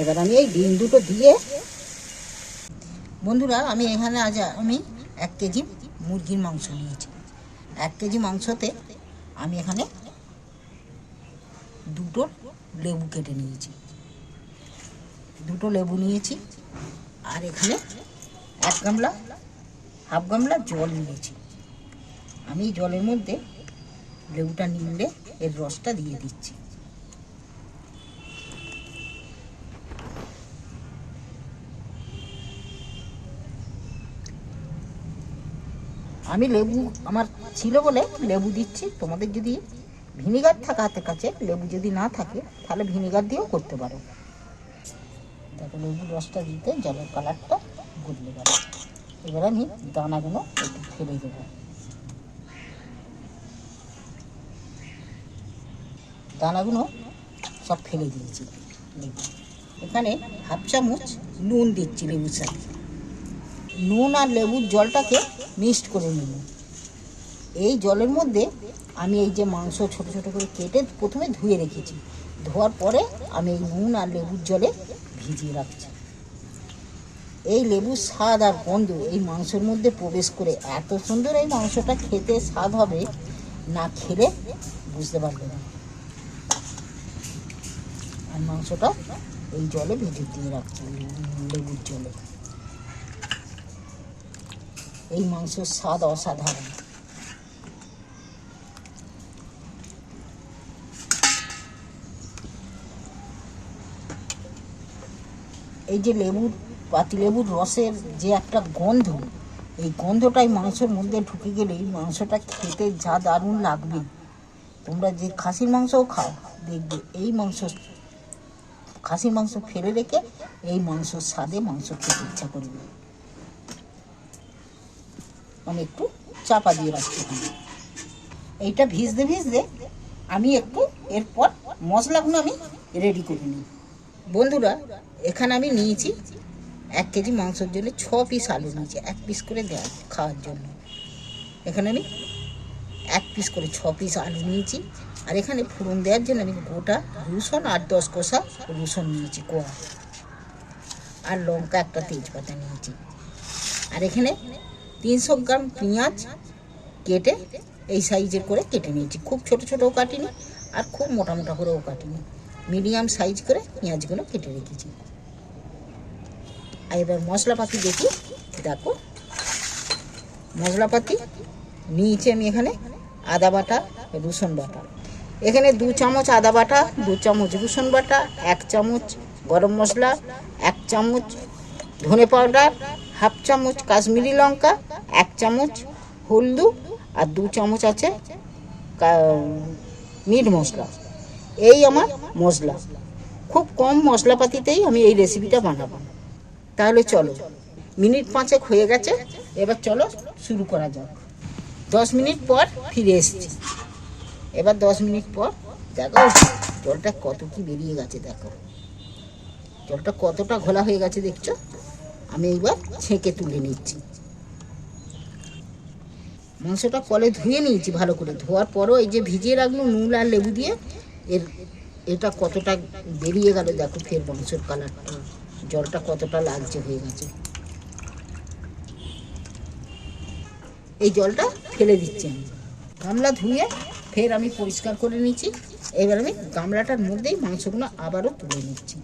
এবার আমি এই ডিম দুটো দিয়ে বন্ধুরা, আমি এখানে আজ আমি এক কেজি মুরগির মাংস নিয়েছি। এক কেজি মাংসতে আমি এখানে দুটো লেবু কেটে নিয়েছি। দুটো লেবু নিয়েছি আর এখানে এক গামলা, হাফ গামলা জল নিয়েছি। আমি জলের মধ্যে লেবুটা নিলে এর রসটা দিয়ে দিচ্ছি। আমি লেবু, আমার ছিল বলে লেবু দিচ্ছি। তোমাদের যদি ভিনিগার থাকে হাতের কাছে, লেবু যদি না থাকে, তাহলে ভিনিগার দিয়েও করতে পারো। দেখো লেবুর রসটা দিতে জলের কালারটা বদলে গেল। এবার আমি দানাগুলো একটু ফেলে দেবো। দানাগুলো সব ফেলে দিয়েছি। লেবু এখানে হাফ চামচ নুন দিচ্ছি লেবুর সাথে। নুন আর লেবুর জলটাকে মিক্সড করে নেব। এই জলের মধ্যে আমি এই যে মাংস ছোট ছোট করে কেটে প্রথমে ধুয়ে রেখেছি। ধোয়ার পরে আমি এই নুন আর লেবুর জলে ভিজিয়ে রাখছি। এই লেবুর স্বাদ আর গন্ধ এই মাংসের মধ্যে প্রবেশ করে এত সুন্দর এই মাংসটা খেতে স্বাদ হবে না খেলে বুঝতে পারবে না। আর মাংসটা এই জলে ভিজিয়ে দিয়ে রাখছি, লেবুর জলে। এই মাংসের স্বাদ অসাধারণ। এই যে লেবুর পাতিলেবুর রসের যে একটা গন্ধ, এই গন্ধটাই মাংসের মধ্যে ঢুকে গেলে এই মাংসটা খেতে যা দারুণ লাগবে। তোমরা যে খাসির মাংসও খাও, দেখবে এই মাংস, খাসির মাংস ফেলে রেখে এই মাংসর স্বাদে মাংস খেতে ইচ্ছা করবে। আমি একটু চাপা দিয়ে রাখছি। এখানে। এইটা ভিজতে ভিজতে আমি একটু এরপর মশলাগুলো আমি রেডি করে নিই। বন্ধুরা, এখানে আমি নিয়েছি এক কেজি মাংসের জন্য ছ পিস আলু নিয়েছি, এক পিস করে দেয় খাওয়ার জন্য। এখানে আমি এক পিস করে ছ পিস আলু নিয়েছি, আর এখানে ফোড়ন দেওয়ার জন্য আমি গোটা রসুন আর দশ কষা রসুন নিয়েছি, কোয়া। আর লঙ্কা একটা তেজপাতা নিয়েছি। আর এখানে তিনশো গ্রাম পেঁয়াজ কেটে এই সাইজের করে কেটে নিয়েছি। খুব ছোট ছোটও কাটিনি আর খুব মোটা মোটা করেও কাটিনি। মিডিয়াম সাইজ করে পেঁয়াজগুলো কেটে রেখেছি। আর এবার মশলাপাতি দেখি। দেখো, মশলাপাতি, নিয়েছি আমি এখানে আদা বাটা, রসুন বাটা। এখানে দু চামচ আদা বাটা, দু চামচ রসুন বাটা, এক চামচ গরম মশলা, এক চামচ ধনে পাউডার, হাফ চামচ কাশ্মীরি লঙ্কা, এক চামচ হলদু আর দু চামচ আছে মিট মশলা। এই আমার মশলা। খুব কম মশলাপাতিতেই আমি এই রেসিপিটা বানাবো। তাহলে চলো, মিনিট পাঁচেক হয়ে গেছে, এবার চলো শুরু করা যাক। দশ মিনিট পর ফিরে এসেছি। এবার দশ মিনিট পর, দেখো, জলটা কত কি বেরিয়ে গেছে, দেখো। জলটা কতটা ঘোলা হয়ে গেছে, দেখছ? আমি এইবার ছেঁকে তুলে নিচ্ছি। মাংসটা কলে ধুয়ে নিয়েছি ভালো করে। ধোয়ার পরও এই যে ভিজিয়ে রাখল নুন আর লেবু দিয়ে, এর এটা কতটা বেরিয়ে গেল দেখো ফের মাংসের কালারটা। জলটা কতটা লাগছে হয়ে গেছে। এই জলটা ফেলে দিচ্ছি আমি। গামলা ধুয়ে ফের আমি পরিষ্কার করে নিচ্ছি। এবার আমি গামলাটার মধ্যেই মাংসগুলো আবারও তুলে নিচ্ছি।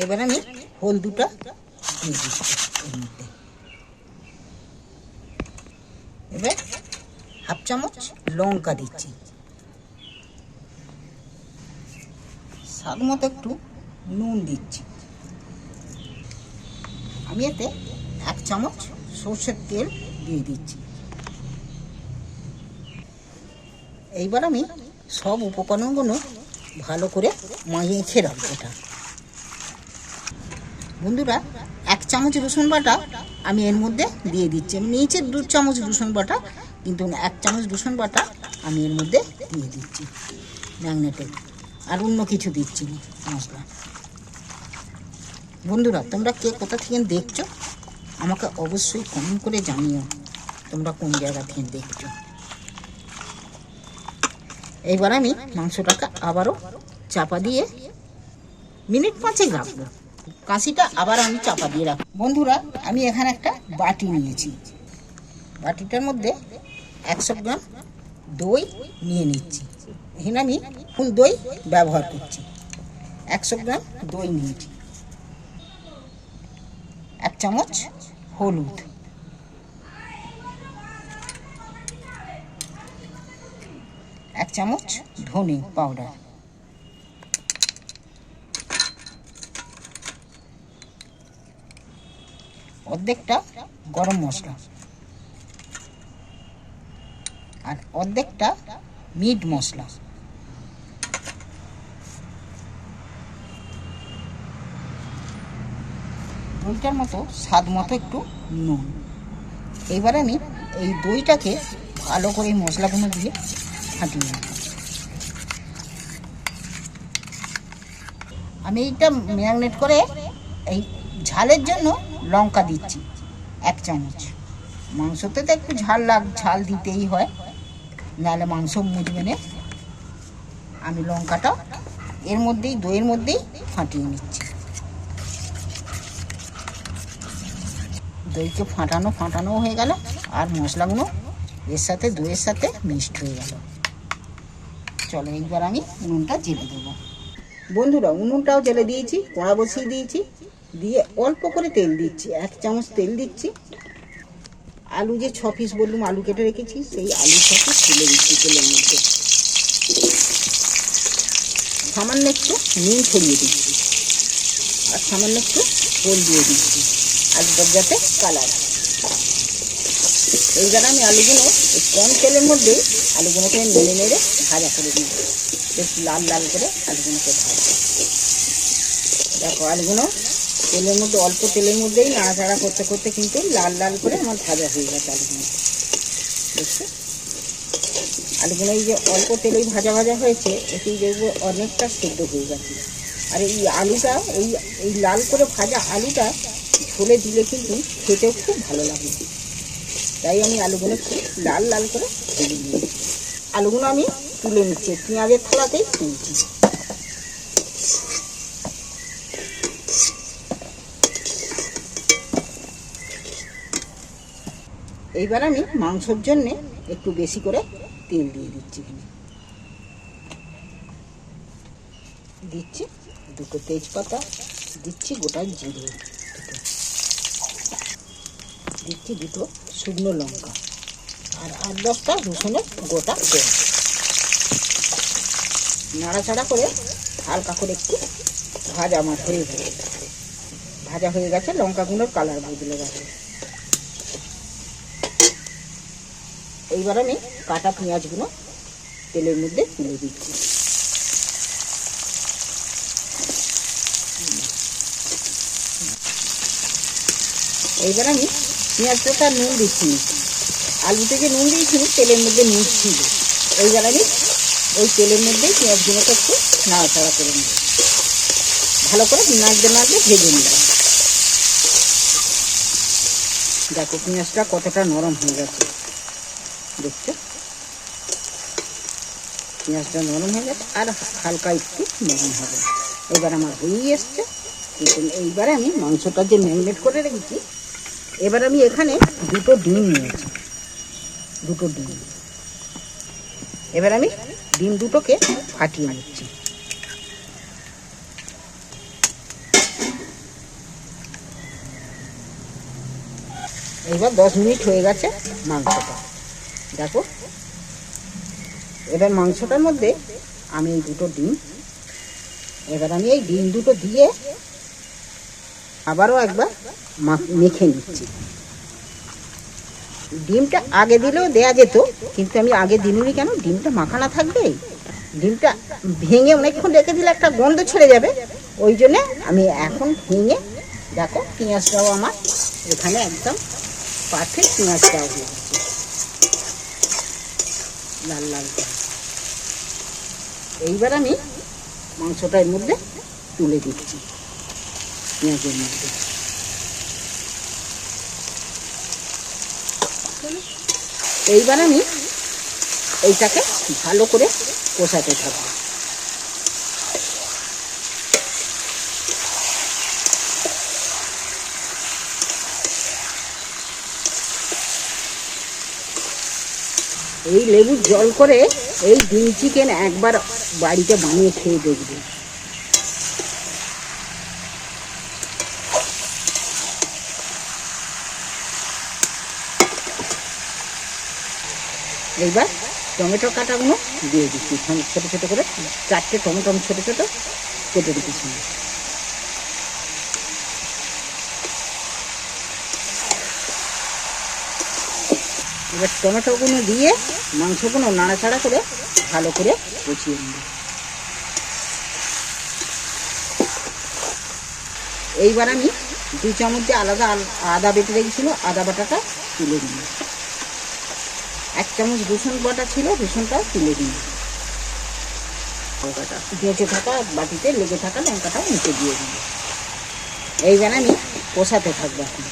এবার আমি হলদুটা দিয়ে দিচ্ছি এর মধ্যে এবার হাফ চামচ লঙ্কা দিচ্ছি। স্বাদ মতো একটু নুন দিচ্ছি। আমি এতে এক চামচ সর্ষের তেল দিয়ে দিচ্ছি। এইবার আমি সব উপকরণগুলো ভালো করে মাখিয়ে রাখব এটা। বন্ধুরা, এক চামচ রসুন বাটা আমি এর মধ্যে দিয়ে দিচ্ছি। আমি দু চামচ রসুন বাটা, কিন্তু এক চামচ রসুন বাটা আমি এর মধ্যে দিয়ে দিচ্ছি ম্যাগনেটে। আর অন্য কিছু দিচ্ছি না, মশলা। বন্ধুরা, তোমরা কে কোথা থেকে দেখছ, আমাকে অবশ্যই কমেন্ট করে জানিও। তোমরা কোন জায়গা থেকে দেখছ। এইবার আমি মাংসটাকে আবারও চাপা দিয়ে মিনিট পাঁচেক রাখব। কাশিটা আবার আমি চাপা দিয়ে রাখব। বন্ধুরা, আমি এখানে একটা বাটি নিয়েছি। বাটিটার মধ্যে একশো গ্রাম দই নিয়ে নিচ্ছি। এখানে আমি ফুল দই ব্যবহার করছি। একশো গ্রাম দই নিয়েছি। এক চামচ হলুদ। এক চামচ ধনে পাউডার। অর্ধেকটা গরম মশলা আর অর্ধেকটা মিট মশলা। দইটার মতো স্বাদ মতো একটু নুন। এইবার আমি এই দইটাকে ভালো করে মশলাগুলো দিয়ে ফাটিয়ে নেব। আমি এইটা ম্যাগনেট করে এই ঝালের জন্য লঙ্কা দিচ্ছি, এক চামচ। মাংসতে তো একটু ঝাল লাগ ঝাল দিতেই হয়, নাহলে মাংস মুজবে না। আমি লঙ্কাটা এর মধ্যেই, দইয়ের মধ্যেই ফাটিয়ে নিচ্ছি। দইকে ফাটানো ফাটানো হয়ে গেল, আর মশলাগুলো এর সাথে, দইয়ের সাথে মিক্সড হয়ে গেল। চলো এইবার আমি উনুনটা জেলে দেবো। বন্ধুরা, উনুনটাও জেলে দিয়েছি, কড়া বসিয়ে দিয়েছি। দিয়ে অল্প করে তেল দিচ্ছি। এক চামচ তেল দিচ্ছি। আলু যে ছ পিস বললুম, আলু কেটে রেখেছি, সেই আলু ছ পিস তুলে দিচ্ছি তেলের মধ্যে। সামান্য একটু নুন ছড়িয়ে দিচ্ছি। আর সামান্য একটু তেল দিয়ে দিচ্ছি আলুটার যাতে কালার এই এইবার আমি আলুগুলো কম তেলের মধ্যে আলুগুলোকে নেড়ে নেড়ে ভাজা করে দিই বেশ লাল লাল করে আলুগুলোকে ভাজা দেখো, আলুগুলো তেলের মধ্যে, অল্প তেলের মধ্যেই নাড়াচাড়া করতে করতে কিন্তু লাল লাল করে আমার ভাজা হয়ে গেছে আলুগুলো। দেখছ আলুগুলো এই যে অল্প তেলেই ভাজা ভাজা হয়েছে, এতেই দেখব অনেকটা সেদ্ধ হয়ে গেছে। আর এই আলুটা, এই এই লাল করে ভাজা আলুটা ঝোলে দিলে কিন্তু খেতেও খুব ভালো লাগে। তাই আমি আলুগুলো একটু লাল লাল করে ভেজে নিয়েছি। আলুগুলো আমি তুলে নিচ্ছি, পেঁয়াজের থালাতেই তুলছি। এইবার আমি মাংসর জন্য একটু বেশি করে তেল দিয়ে দিচ্ছি এখানে। দিচ্ছি দুটো তেজপাতা, দিচ্ছি গোটা জিরে। দিচ্ছি দুটো শুকনো লঙ্কা আর আট দশটা রসুনের গোটা নাড়াচাড়া করে হালকা করে একটু ভাজা আমার হয়ে গেছে। ভাজা হয়ে গেছে লঙ্কাগুলোর কালার বদলে গেছে। এইবার আমি কাটা পেঁয়াজগুলো তেলের মধ্যে তুলে দিচ্ছি। এইবার আমি পেঁয়াজটা নুন দিচ্ছি। আলুতে যে নুন দিয়েছি, তেলের মধ্যে নুন ছিল। এইবার আমি ওই তেলের মধ্যেই পেঁয়াজগুলোকে একটু নাড়াচাড়া করে নেব। ভালো করে নাড়তে নাড়তে ভেজে নিলাম দেখো পেঁয়াজটা কতটা নরম হয়ে গেছে। দেখছ? পেঁয়াজটা নরম হয়ে গেছে, আর হালকা একটু নরম হবে। এবার আমার হয়েই এসছে। এইবারে আমি মাংসটা যে ম্যারিনেট করে রেখেছি, এবার আমি এখানে দুটো ডিম নিয়েছি। দুটো ডিম। এবার আমি ডিম দুটোকে ফাটিয়ে নিচ্ছি। এবার দশ মিনিট হয়ে গেছে মাংসটা। দেখো। এবার মাংসটার মধ্যে আমি এই দুটো ডিম। এবার আমি এই ডিম দুটো দিয়ে আবারও একবার মেখে নিচ্ছি। ডিমটা আগে দিলেও দেয়া যেত, কিন্তু আমি আগে দিনুনি কেন? ডিমটা মাখানা থাকবে। ডিমটা ভেঙে অনেকক্ষণ রেখে দিলে একটা গন্ধ ছেড়ে যাবে। ওই জন্যে আমি এখন ভেঙে, দেখো, পেঁয়াজটাও আমার এখানে একদম পারফেক্ট পেঁয়াজটাও হয়ে গেছে লাল লাল এইবার আমি মাংসটার মধ্যে তুলে দিচ্ছি, পেঁয়াজের মধ্যে। এইবার আমি এইটাকে ভালো করে কষাতে থাকব। এই লেবুর জল করে এই ডিম চিকেন একবার বাড়িতে বানিয়ে খেয়ে দেখবে। এইবার টমেটো কাটাগুলো দিয়ে দিচ্ছি। ছোটো ছোটো করে চারটে টমেটো আমি ছোটো ছোটো কেটে দিচ্ছি। এবার টমেটোগুলো দিয়ে মাংসগুলো নাড়াচাড়া করে ভালো করে কষিয়ে নেব। এইবার আমি দু চামচ যে আলাদা আল- আদা বেটে রেখেছিল, আদা বাটাটা তুলে দিন এক চামচ রসুন বাটা ছিল রসুনটা তুলে দিন বেঁচে থাকা বাটিতে লেগে থাকা লঙ্কাটা নিচে দিয়ে দিন এইবার আমি কষাতে থাকব এখন।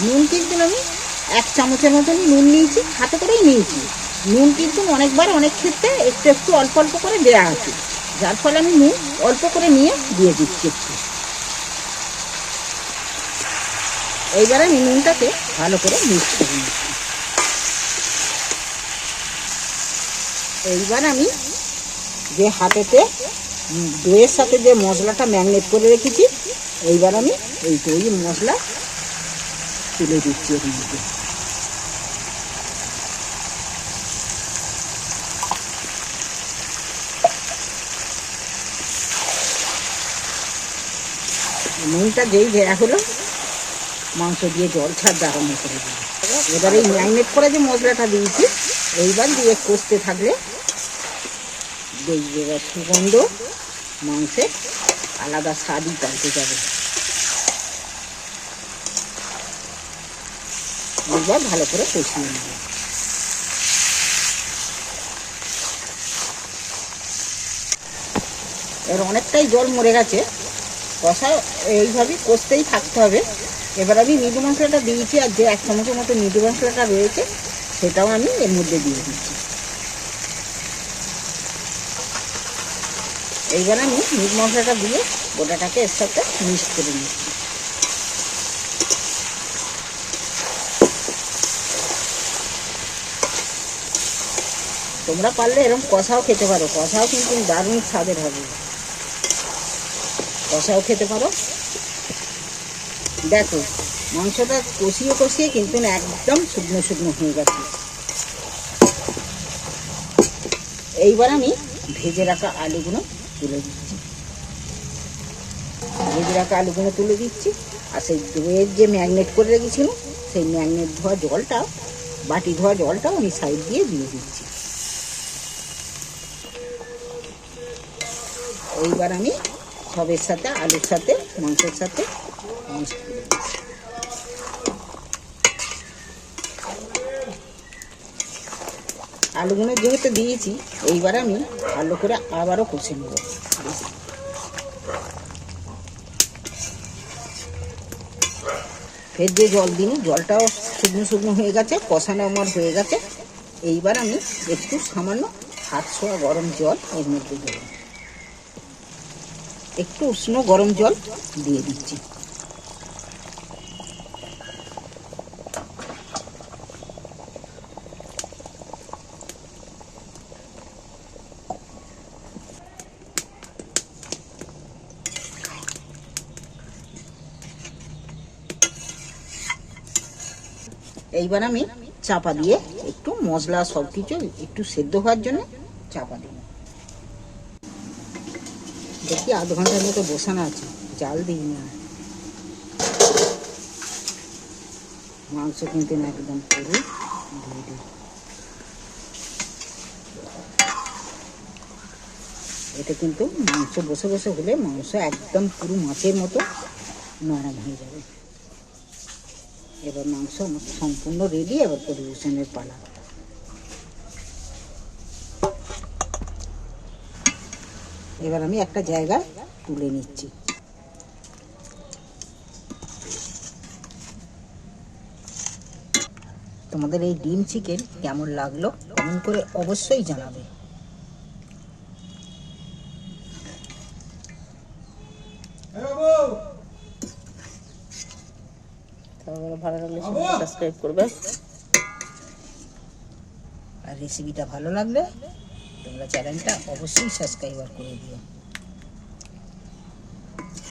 নুন কিন্তু আমি এক চামচের মতনই নুন নিয়েছি, হাতে করেই নিয়েছি। নুন কিন্তু অনেকবার, অনেক ক্ষেত্রে একটু একটু অল্প অল্প করে দেওয়া আছে। যার ফলে আমি নুন অল্প করে নিয়ে দিয়ে দিচ্ছি একটু। এইবার আমি নুনটাকে ভালো করে মিক্স করে নিচ্ছি। এইবার আমি যে হাতেতে, দইয়ের সাথে যে মশলাটা ম্যাগনেট করে রেখেছি, এইবার আমি এই দই মশলা তুলে দিচ্ছি এর মধ্যে নুনটা যেই দেয়া হলো, মাংস দিয়ে জল ছাড় আরম্ভ করে দিল। এবার এই ম্যাগনেট করে যে মশলাটা দিয়েছি, এইবার দিয়ে কষতে থাকলে দেখবে এবার সুগন্ধ, মাংসের আলাদা স্বাদই পাল্টে যাবে। এবার ভালো করে কষিয়ে নেব। এর অনেকটাই জল মরে গেছে। কষা এইভাবেই কষতেই থাকতে হবে। এবার আমি নিডু মশলাটা দিয়েছি আর যে এক চামচের মতো নিডু মশলাটা রয়েছে, সেটাও আমি এর মধ্যে দিয়ে দিচ্ছি। এইবার আমি মিট মশলাটা দিয়ে গোটাটাকে এর সাথে মিক্স করে নিচ্ছি। তোমরা পারলে এরকম কষাও খেতে পারো। কষাও কিন্তু দারুণ স্বাদের হবে। কষাও খেতে পারো। দেখো, মাংসটা কষিয়ে কষিয়ে কিন্তু একদম শুকনো শুকনো হয়ে গেছে। এইবার আমি ভেজে রাখা আলুগুলো তুলে দিচ্ছি। ভেজে রাখা আলুগুলো তুলে দিচ্ছি। আর সেই দইয়ের যে ম্যাগনেট করে রেখেছিল সেই ম্যাগনেট ধোয়া জলটা, বাটি ধোয়া জলটাও আমি সাইড দিয়ে দিয়ে দিচ্ছি। এইবার আমি সবের সাথে, আলুর সাথে, মাংসের সাথে মিক্স করে। আলুগুলো যেহেতু দিয়েছি, এইবার আমি ভালো করে আবারও কষে নেব। ফের যে জল দিন, জলটাও শুকনো শুকনো হয়ে গেছে, কষানো আমার হয়ে গেছে। এইবার আমি একটু সামান্য হাত ছোঁয়া গরম জল এর মধ্যে দেবো। একটু উষ্ণ গরম জল দিয়ে দিচ্ছি। এইবার আমি চাপা দিয়ে একটু মশলা সব কিছু একটু সেদ্ধ হওয়ার জন্য চাপা দিই দেখি আধ ঘণ্টার মতো বসানো আছে, জাল দিই না। মাংস কিন্তু না একদম দিয়ে দিই। এটা কিন্তু মাংস বসে বসে হলে মাংস একদম পুরো মাছের মতো নরম হয়ে যাবে। এবার মাংস সম্পূর্ণ রেডি এবার পরিবেশনের পালা। এবার আমি একটা জায়গায় তুলে নিচ্ছি। তোমাদের এই ডিম চিকেন কেমন লাগল কমেন্ট করে অবশ্যই জানাবে। ভালো সাবস্ক্রাইব করবে। আর রেসিপিটা ভালো লাগলে তোমরা চ্যানেলটা অবশ্যই সাবস্ক্রাইবার করে দিও।